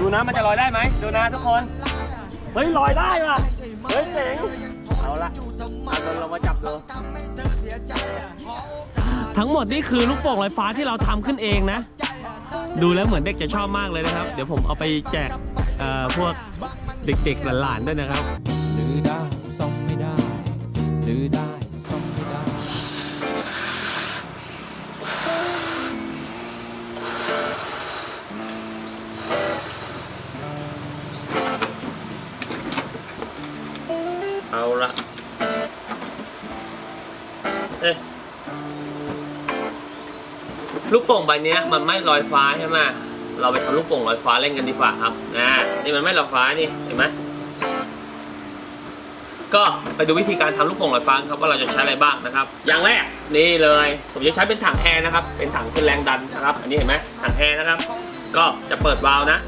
ดูนะมันจะลอยได้ไหมดูนะทุกคนเฮ้ยลอยได้ว่ะเฮ้ยเจ๋งเอาละเอาเราลองมาจับดูทั้งหมดนี่คือลูกโป่งลอยฟ้าที่เราทำขึ้นเองนะ ดูแล้วเหมือนเด็กจะชอบมากเลยนะครับ เดี๋ยวผมเอาไปแจกเอ่อพวกเด็กๆหลานๆด้วยนะครับลือได้ซ่อมไม่ได้ลือได้ ลูกโป่งใบนี้มันไม่ลอยฟ้าใช่ไหมเราไปทำลูกโป่งลอยฟ้าเล่นกันดีกว่าครับอ่านี่มันไม่ลอยฟ้านี่เห็นไหมก็ไปดูวิธีการทำลูกโป่งลอยฟ้าครับว่าเราจะใช้อะไรบ้างนะครับ อย่างแรกนี่เลย ผมจะใช้เป็นถังแอร์นะครับ เป็นถังเป็นแรงดันนะครับ อันนี้เห็นไหมถังแอร์นะครับ ก็จะเปิดวาล์วนะ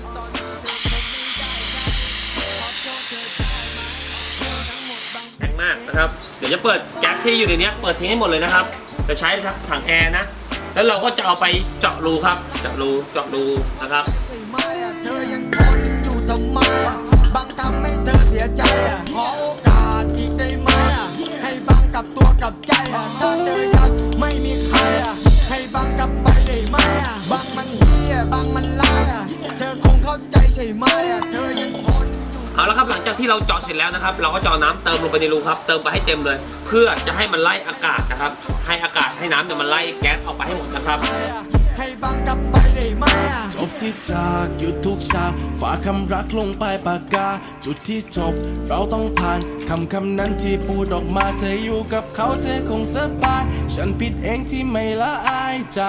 แรงมากนะครับ เดี๋ยวจะเปิดแก๊สที่อยู่ในนี้เปิดทิ้งให้หมดเลยนะครับ จะใช้ถังแอร์นะ แล้วเราก็จะเอาไปเจาะรูครับ เจาะรูเจาะรูนะครับเธอยังทนอยู่ทำไมบางทำให้เธอเสียใจขอโอกาสอีกได้ไหมให้บางกับตัวกับใจถ้าเธอยังไม่มีใครให้บางกับไปได้ไหมบางมันเฮียบางมันร้ายเธอคงเข้าใจใช่ไหมเธอ เอาละครับหลังจากที่เราเจาะเสร็จแล้วนะครับ เราก็เจาะน้ำเติมลงไปในรูครับ เติมไปให้เต็มเลย เพื่อจะให้มันไล่อากาศนะครับ ให้อากาศให้น้ำเนี่ยมันไล่แก๊สออกไปให้หมดนะครับ จบที่จากหยุดทุกฉากฝากคำรักลงไปปากกา จุดที่จบ เราต้องผ่านคำคำนั้นที่พูดออกมาเธออยู่กับเขาเธอคงสบาย ฉันผิดเองที่ไม่ละอายใจ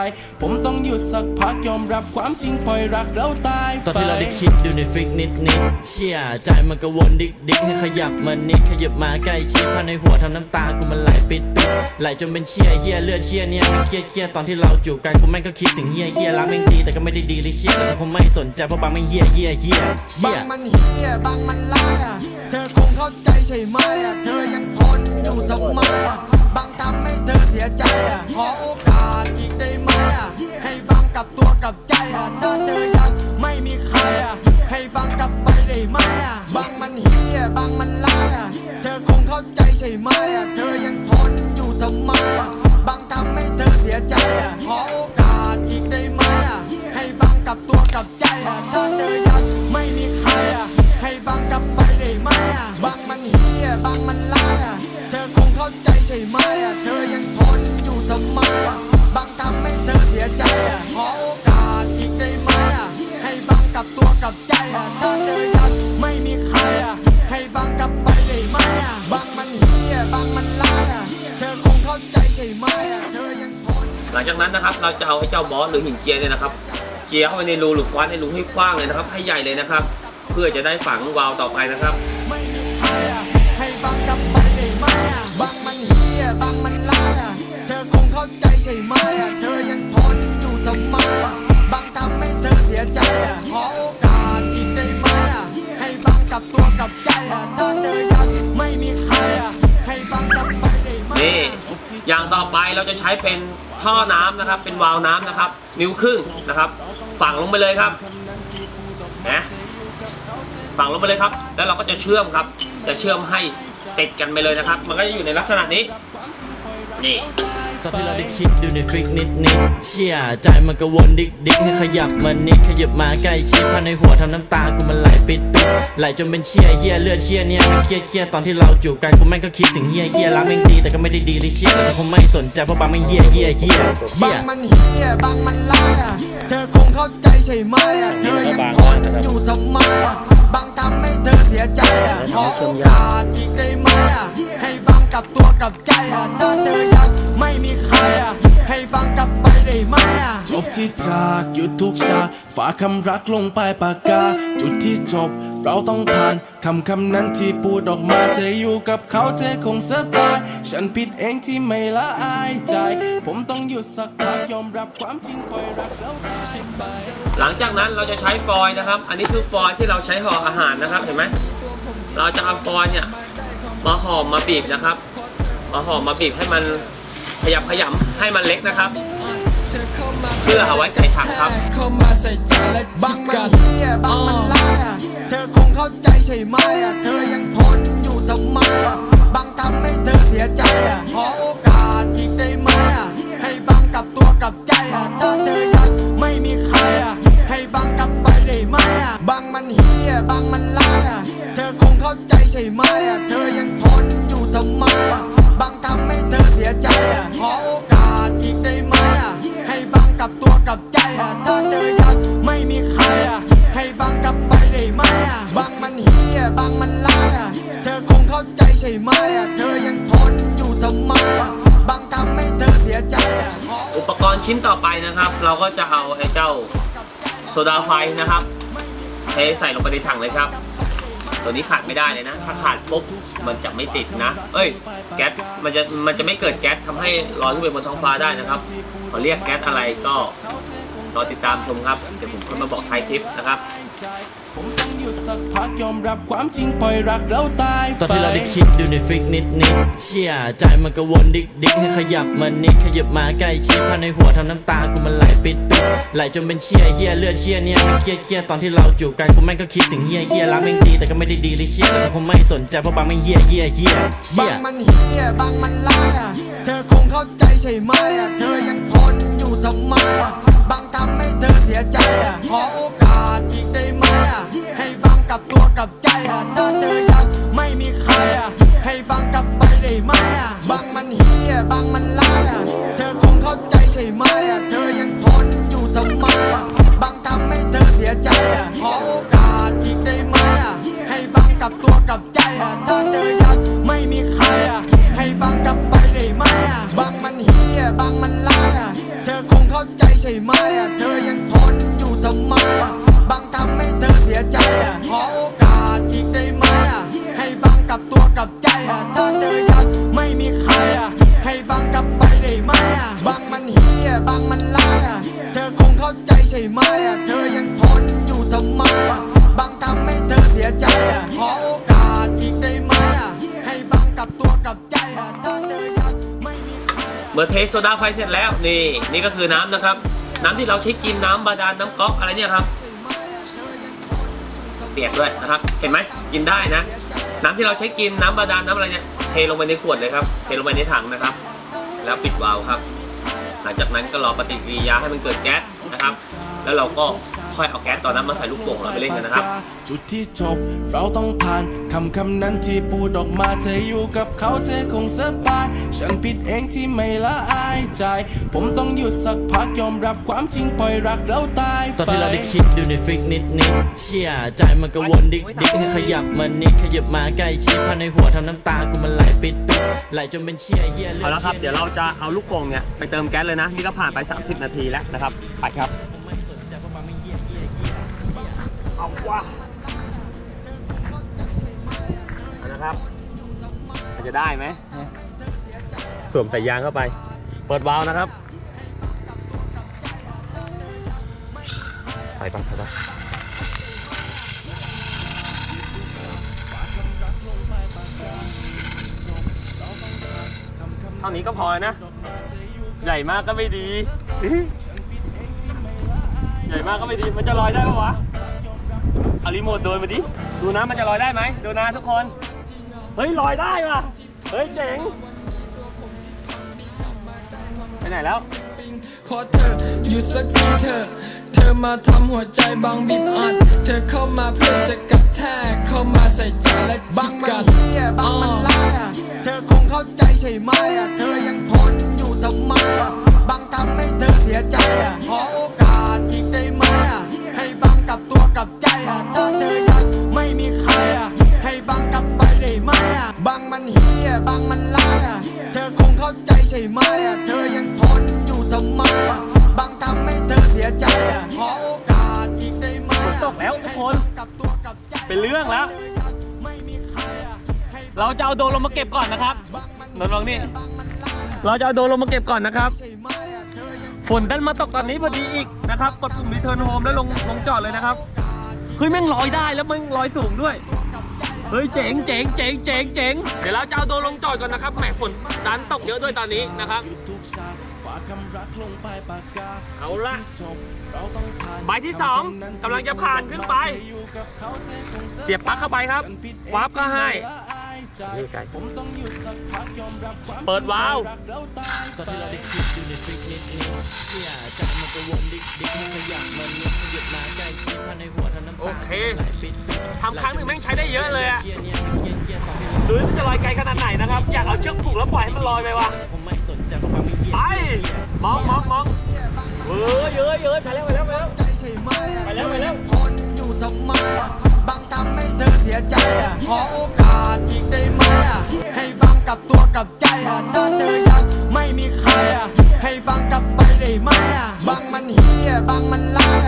ผมต้องหยุดสักพักยอมรับความจริงปล่อยรักเราตายตอนที่เราได้คิดอยู่ในฟิกนิดนิดเชี่ยใจมันก็วนดิกดิกให้ขยับมานิดขยับมาใกล้ชิดภายในหัวทำน้ำตากูมันไหลปิดปิดไหลจนเป็นเชี่ยเฮียเลือดเชี่ยเนี่ยมันเครียดเครียดตอนที่เราจูบกันกูแม่งก็คิดถึงเฮียเฮียรักแม่งดีแต่ก็ไม่ได้ดีเลยเชี่ยแต่เธอคงไม่สนใจเพราะบางไม่เฮียเฮียเฮียเชี่บายงมันเฮียบางมันร้ายอะเธอคงเข้าใจใช่ไหมอะเธอยังทนอยู่ทำไมอะบางทำให้เธอเสียใจอะขอโอกาสอีกได้ไหม อะถ้าเธอยังไม่มีใครอะให้บางกลับไปได้ไหมอะบางมันเฮียบางมันร้ายอะเธอคงเข้าใจใช่ไหมอะเธอยังทน หลังจากนั้นนะครับเราจะเอาไอ้เจ้าบอสหรือหินเจียเนี่ยนะครับเจียเข้าไปในรูหรือคว้านในรูให้กว้างเลยนะครับ ให้ใหญ่เลยนะครับ เพื่อจะได้ฝังวาล์วต่อไปนะครับ ไม่มีใครอะให้บางกลับไปได้ไหมอะบางมันเฮียบางมันร้ายอะเธอคงเข้าใจใช่ไหมอะเธอ อย่างต่อไปเราจะใช้เป็นท่อน้ำนะครับ เป็นวาล์วน้ำนะครับ นิ้วครึ่งนะครับ ฝังลงไปเลยครับนะฝังลงไปเลยครับ แล้วเราก็จะเชื่อมครับ จะเชื่อมให้ติดกันไปเลยนะครับ มันก็จะอยู่ในลักษณะนี้นี่ ตอนที่เราได้คิดอยู่ในฟิกนิดนิดเชี่ยใจมันก็วนดิกดิกให้ขยับมานิดขยับมาใกล้ชิดภายในหัวทำน้ำตากูมันไหลปิดปิดไหลจนเป็นเชี่ยเฮียเลือดเชี่ยเนี่ยมันเครียดเครียดตอนที่เราจูบกันกูแม่งก็คิดถึงเฮียเฮียรักแม่งดีแต่ก็ไม่ได้ดีเลยเชี่ยแต่เธอคงไม่สนใจเพราะบางแม่งเฮียเฮียเฮียเชี่บายงมันเฮียบางมันร้ายอะเธอคงเข้าใจใช่ไหมอะเธอยังทนอยู่ทำไมอะบางทำให้เธอเสียใจอะขอโอกาสอีกได้ไหมอะให้บางกลับตัวกลับใจอะถ้าเธอยังไม่ ที่จากหยุดทุกฉากฝากคำรักลงไปปากกา จุดที่จบเราต้องผ่านคำคำนั้นที่พูดออกมาเธออยู่กับเขาเธอคงสบาย ฉันผิดเองที่ไม่ละอายใจ ผมต้องหยุดสักพักยอมรับความจริงปล่อยรักเราตายไปหลังจากนั้นเราจะใช้ฟอยล์นะครับ อันนี้คือฟอยล์ที่เราใช้ห่ออาหารนะครับเห็นไหมเราจะเอาฟอยล์เนี่ยมาห่อมาบีบนะครับ มาห่อมาบีบให้มันขยับขยำให้มันเล็กนะครับ เพื่อเอาไว้ใส่ถังครับเข้ามาใส่ใจและบาจิงกมันกันเฮียบางมันร้ายเข้าใจใช่ไหมอะเธอยังทนอยู่ทำไมอะบางทำให้เธอเสียใจอะขอโอกาสอีกได้ไหมอะให้บางกลับตัวกลับใจอะถ้าเธอยังไม่มีใครอะให้บางกลับไปได้ไหมอะบางมันเฮียบางมันลายอะเธอคงเข้าใจใช่ไหมอะเธอยังทนอยู่ทำไมอะ โซดาไฟนะครับเทใส่ลงไปในถังเลยครับ ตัวนี้ขาดไม่ได้เลยนะ ถ้าขาดปุ๊บมันจะไม่ติดนะ เอ้ย แก๊สมันจะมันจะไม่เกิดแก๊สทำให้ลอยขึ้นไปบนท้องฟ้าได้นะครับเขาเรียกแก๊สอะไรก็ รอติดตามชมครับ เดี๋ยวผมค่อยมาบอกท้ายคลิปนะครับ ผมต้องหยุดสักพักยอมรับความจริงปล่อยรักเราตายตอนที่เราได้ไปคิดดูในฟิกนิดนิดเชี่ยใจมันก็วนดิกดิกให้ขยับมานิดขยับมาใกล้ชิดภายในหัวทำน้ำตากูมันไหลปิดปิดไหลจนเป็นเชี่ยเฮียเลือดเชี่ยเนี่ยมันเครียดเครียดตอนที่เราจูบกันกูแม่งก็คิดถึงเฮียเฮียรักแม่งดีแต่ก็ไม่ได้ดีเลยเชี่ยแต่เธอคงไม่สนใจเพราะบางไม่งเฮียเฮียเฮียเชี่บายงมันเฮียบางมันลายอะเธอคงเข้าใจใช่ไหมอะเธอยังทนอยู่ทำไมอะบางทำให้เธอเสียใจอะขอโอกาสอีกได้ไหมอะให้บางกับตัวกับใจอะถ้าเธอยังไม่มีใครอะ ช่ไหมอะเธอยังทนอยู่ทำไมอะบางทำให้เธอเสียใจอะขอโอกาสอีกได้ไหมอะให้บางกับตัวกับใจอะถ้าเธอยังไม่มีใครอะให้บางกลับไปได้ไหมอะบางมันเฮียบางมันลายอะเธอคงเข้าใจใช่ไหมอะเธอยังทนอยู่ทำไมอะบางทำให้เธอเสียใจอะขอโอกาสอีกได้ไหมอะให้บางกับตัวกับใจอะถ้าเธอยังไม่มีใคร เมื่อเทสโซดาไฟเสร็จแล้วนี่ นี่ก็คือน้ำนะครับ น้ำที่เราใช้กินน้ำบาดาลน้ำก๊อกอะไรเนี่ยครับ เปียกด้วยนะครับ เห็นไหมกินได้นะ น้ำที่เราใช้กินน้ำบาดาลน้ำอะไรเนี่ยเทลงไปในขวดเลยครับเทลงไปในถังนะครับ แล้วปิดวาล์วครับ หลังจากนั้นก็รอปฏิกิริยาให้มันเกิดแก๊สนะครับ แล้วเราก็ค่อยเอาแก๊สตอนนั้นมาใส่ลูกโป่งเราไปเล่นกันนะครับ จุดที่จบเราต้องผ่านคำคำนั้นที่พูดออกมาเธออยู่กับเขาเธอคงสบายฉันผิดเองที่ไม่ละอายใจ ผมต้องหยุดสักพักยอมรับความจริงปล่อยรักเราตายตอนที่เราได้ไปคิดดูในฟิกนิดนิดเชี่ยใจมันก็วนดิกดิกให้ขยับมานิดขยับมาใกล้ชิดภายในหัวทำน้ำตากูมันไหลปิดปิดไหลจนเป็นเชี่ยเฮียเลือดเอาละครับชี่เดี๋ยวเราจะเอาลูกโป่งเนี่ยไปเติมแก๊สเลยนะนี่ก็ผ่านไป 30 นาทีแล้วนะครับไปครับ เอาว่านะครับจะได้ไหมสวมสายยางเข้าไป เปิดวาล์วนะครับไปไปไปไปเท่านี้ก็พอนะ ใหญ่มากก็ไม่ดี ใหญ่มากก็ไม่ดี มันจะลอยได้ปะวะ เอารีโมทโดนมาดิ ดูนะมันจะลอยได้ไหมดูนะทุกคน เฮ้ยลอยได้ว่ะ เฮ้ยเจ๋ง ไปไหนแล้วขอเธอหยุดสักทีเธอ เธอมาทำหัวใจบางบีบอัด เธอเข้ามาเพื่อจะกระแทกเข้ามาใส่ใจและบาจิงกมันกัดเฮียบางมันลายอะเธอคงเข้าใจใช่ไหมอะเธอยังทนอยู่ทำไมอะบางทำให้เธอเสียใจอะขอโใจอะถ้าเธอยังไม่มีใครอะให้บางกลับไปได้ไหมอะบางมันเฮียบางมันลายอะเธอคงเข้าใจใช่ไหมอะเธอยังทนอยู่ทำไมอะบางทำให้เธอเสียใจอะขอโอกาสอีกได้ไหมฝนอะตกแล้วทุกคนให้บางกลับตัวกลับใจเป็นเรื่องแล้วไม่มีใครอะให้เราจะเอาโดรนลงมาเก็บก่อนนะครับนนท์ลองนี่เราจะเอาโดรนลงมาเก็บก่อนนะครับใช่ไหมอะเธอยังฝนดันมาตกตอนนี้พอดีอีกนะครับ กดปุ่ม return home แล้วลงลงจอดเลยนะครับ เฮ้ยแม่งลอยได้แล้วแม่งลอยสูงด้วย เฮ้ยเจ๋งเจ๋งเจ๋งเจ๋งเจ๋งเดี๋ยวเราจะเอาโดรนลงจอดก่อนนะครับแหมฝนดันตกเยอะด้วยตอนนี้นะครับทุกฉากฝากคำรักลงไปปากกาเอาละจบเราต้องผ่านใบที่สองกำลังจะผ่านขึ้นไปอยู่กับเขาเธอคงสเสียบปลั๊กเข้าไปครับวาร์ปก็ให้นี่ไกลผมต้องหยุดสักพักยอมรับความเปิดวาล์ว ที่เทำคไหลปิดปิดทำครั้งหนึ่งแม่งใช้ได้เยอะเลยอะเครียดเนี่ยเครียดเครียดตอนที่เราดูมันจะลอยไกลขนาดไหนนะครับ อยากเอาเชือกผูกแล้วปล่อยให้มันลอยไปวะไปมองมองมองเออเยอะเยอะไปแล้วไปแล้วไปแล้วไปแล้วไปแล้วทนอยู่ทำไมบางทำให้เธอเสียใจขอโอกาสอีกได้ไหมให้บางกับตัวกับใจถ้าเธอยังไม่มีใครให้บางกลับไปได้ไหมบางมันเฮียบางมันลาย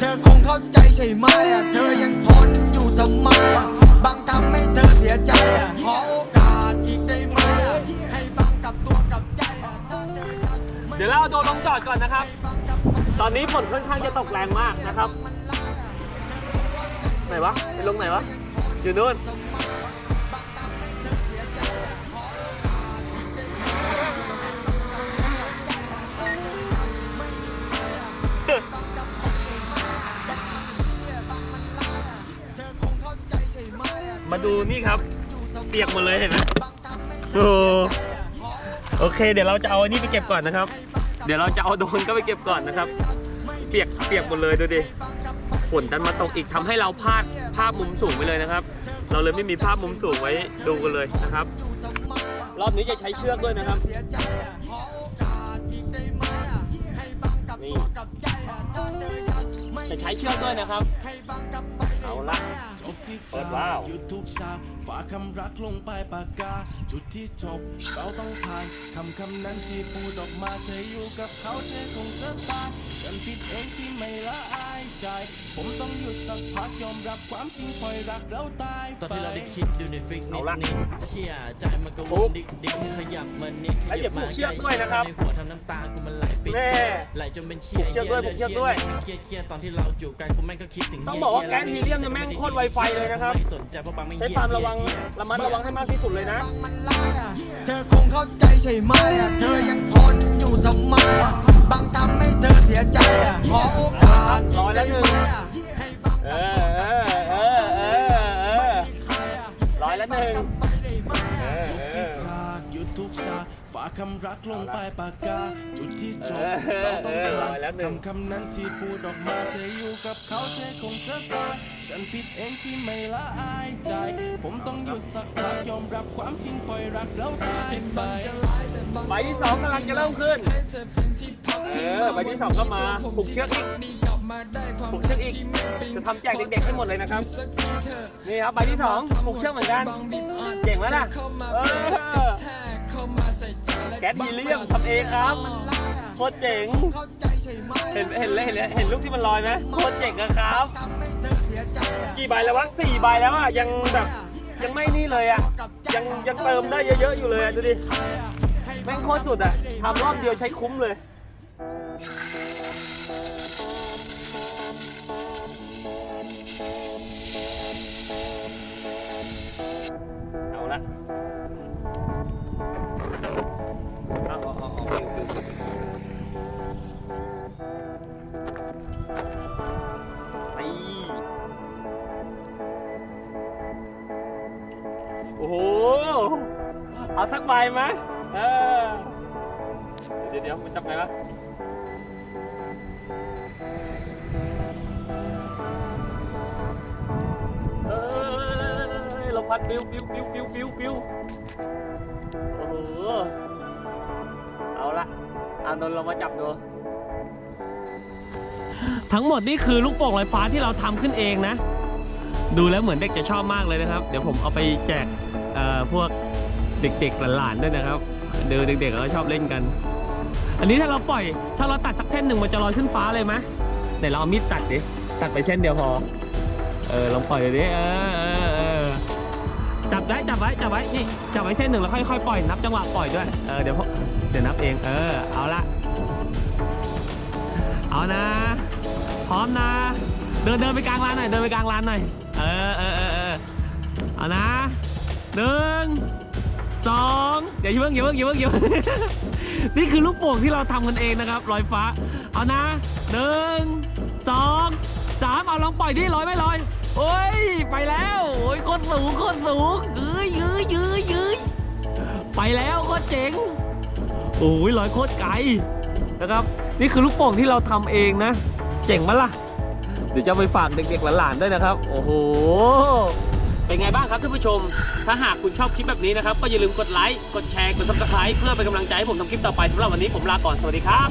เธอคงเข้าใจใช่ไหมอะเธอยังทนอยู่ทำไมอะบางทำให้เธอเสียใจอะขอโอกาสอีกได้ไหมอะให้บางกับตัวกับใจอะถ้าเธอยังไม่เดี๋ยวเราโดนลงจอดก่อนนะครับตอนนี้ฝนค่อนข้างจะตกแรงมากนะครับ ไหนวะไปลงไหนวะ อยู่นู่นม มาดูนี่ครับ เปียกหมดเลยเห็นไหมโอ้โอเค เดี๋ยวเราจะเอาอันนี้ไปเก็บก่อนนะครับ เดี๋ยวเราจะเอาโดนก็ไปเก็บก่อนนะครับ เปียกเปียกหมดเลยดูดิฝนดันมาตกอีกทำให้เราพลาดภาพมุมสูงไปเลยนะครับ เราเลยไม่มีภาพมุมสูงไว้ดูกันเลยนะครับ รอบนี้จะใช้เชือกด้วยนะครับนี่จะใช้เชือกด้วยนะครับ เอาละ เปิจาดว้าวหยุดทุกฉากฝากคำรักลงไปปากกา จุดที่จบ เราต้องผ่านคำคำนั้นที่พูดออกมาเธออยู่กับเขาเธอคงสบายฉันผิดเองที่ไม่ละอาย ใจ ผมต้องหยุดสักพักยอมรับความจริงปล่อยรักเราตายตอนที่เราได้คิดอยู่ในฟิกนิเอาดละนิดเชี่ยใจมันก็วปุ๊นบดิกดิกให้ขยับมันนิดขแล้วอย่ายับมาผูกเชืใกอกล้ด้วยชิดนะครับในหัวทำน้ำตากูมันไหลปิดแน่ไหลจนเป็นเชี่ยผูกเชือกด้วยเหี้ผูกเชือกด้วยเครียดเครียดตอนที่เราจูบกันกูแม่งก็คิดถึงต้องเหี้ยบอกว่าหี้แก๊สฮีเลียมเนี่ยแม่งโคตรไวไฟเลยนะครับไม่สนใจเพราะบางไม่ใช้เหี้ยความระวังเหี้ยระมัดระวังให้มากที่สุดเลยนะมันลายอะเธอคงเข้าใจใช่ไหมอะเธอยังทนอยู่ทำไมอะ บางทำให้เธอเสียใจอะขอโอกาสรอแล้วหนึ่งให้บางเออเออเออเออเออร้อยละหนึ่งเออเอที่อากหยุดทุกฉาฝากคำรักลงไปปากกา จุดที่จบเราต้องเออผ่ารคำคำนั้นที่พูดออกมาเธออยู่กับเขาเธอคงสบายฉันผิดเองที่ไม่ละอายใจ ผมต้องหยุดสักพักยอมรับความจริงปล่อยรักเราตายไปจะร้ายใบที่สองกำลังจะเริ่มขึ้น เออใบที่สองก็มาผูกเชือกอีกดีกลับมาได้ความผูกเชือกอีก จะทำแจกเด็กๆให้หมดเลยนะครับ นี่ครับใบที่สองผูกเชือกเหมือนกันเจ๋งไหมล่ะเข้ามาเออเพื่อจะแก๊สฮีเลียมทำเองครับโคตรเจ๋งเห็นเห็นเลยเห็นเลยเห็นลูกที่มันลอยไหมโคตรเจ๋งอะครับ กี่ใบแล้ววะสี่ใบแล้วอะยังแบบยังไม่นี่เลยอะยังยังเติมได้เยอะๆอยู่เลยอะดูดิแม่งโคตรสุดอะทำรอบเดียวใช้คุ้มเลย สักใบไหมเออ เดี๋ยวเดี๋ยวมันจับไงวะเอ้ยลมพัดปิวปิวปิวปิวปิวปิวโอ้โหเอาละอานนท์เรามาจับดูทั้งหมดนี่คือลูกโป่งลอยฟ้าที่เราทำขึ้นเองนะ ดูแล้วเหมือนเด็กจะชอบมากเลยนะครับ เดี๋ยวผมเอาไปแจกพวก เด็กๆหลานๆด้วยนะครับ เดี๋ยวเด็กๆเขาชอบเล่นกัน อันนี้ถ้าเราปล่อย ถ้าเราตัดสักเส้นหนึ่งมันจะลอยขึ้นฟ้าเลยไหมไหนเราเอามีดตัดดิตัดไปเส้นเดียวพอ เออลองปล่อยเลยดิเออเออเออจับไว้จับไว้จับไว้นี่จับไว้เส้นหนึ่งแล้วค่อยๆปล่อยนับจังหวะปล่อยด้วยเออเดี๋ยวพอเดี๋ยวนับเองเออเอาละเอานะ พร้อมนะ เดินเดินไปกลางลานหน่อยเดินไปกลางลานหน่อยเออเออเออเออเอานะหนึ่ง สองเดี๋ยวอย่าเพิ่งอย่าเพิ่งอย่าเพิ่งอย่าเพิ่งนี่คือลูกโป่งที่เราทำกันเองนะครับลอยฟ้า เอานะหนึ่งสองสามเอาลองปล่อยดิลอยไม่ลอยโอ้ยไปแล้วโอ้ยโคตรสูงโคตรสูงยื้อยื้อยื้อยื้อไปแล้วโคตรเจ๋งโอ้ยลอยโคตรไกลนะครับ นี่คือลูกโป่งที่เราทำเองนะ เจ๋งมั้ยล่ะ เดี๋ยวจะไปฝากเด็กๆหลานๆด้วยนะครับ โอ้โห เป็นไงบ้างครับท่านผู้ชม ถ้าหากคุณชอบคลิปแบบนี้นะครับ ก็อย่าลืมกดไลค์ กดแชร์ กดซับสไคร b ์เพื่อเป็นกำลังใจให้ผมทำคลิปต่อไปสำหรับวันนี้ผมลาก่อน สวัสดีครับ